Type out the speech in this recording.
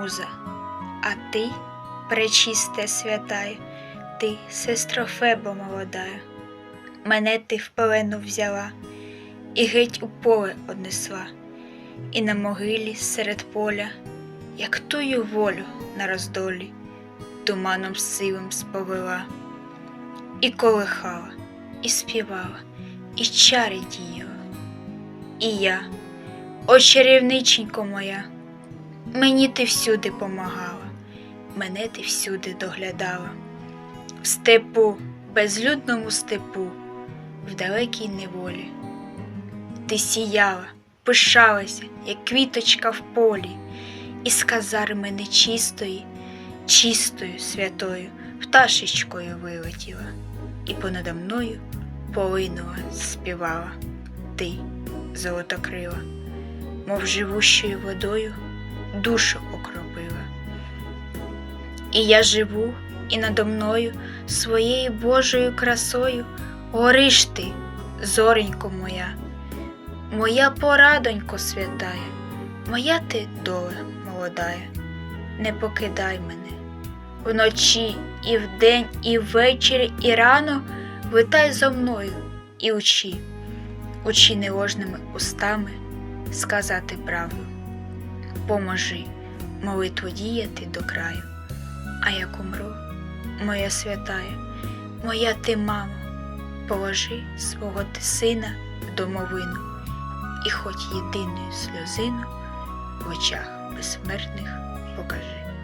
муза, а ти, пречисте святая, ти, сестро Фебо молодая, мене ти в пелену взяла і геть у поле однесла, і на могилі серед поля, як тую волю на роздолі, туманом сивим сповела, і колихала, і співала, і чари діяла. І я, о чарівниченько моя, мені ти всюди помагала, мене ти всюди доглядала, в степу, безлюдному степу, в далекій неволі. Ти сіяла, пишалася, як квіточка в полі, і з казарми нечистої, чистою святою пташечкою вилетіла, і понадо мною полинула, співала ти, золотокрила, мов живущою водою душу окропила. І я живу, і надо мною своєю Божою красою гориш ти, зоренько моя, моя порадонько святая, моя ти доля молодая, не покидай мене. Вночі, і вдень, і ввечері, і рано витай зо мною і учи, учи неложними устами сказати правду. Поможи молитву діяти до краю, а як умру, моя святая, моя ти мамо, положи свого ти сина в домовину, і хоч єдиною сльозину в очах безсмертних покажи.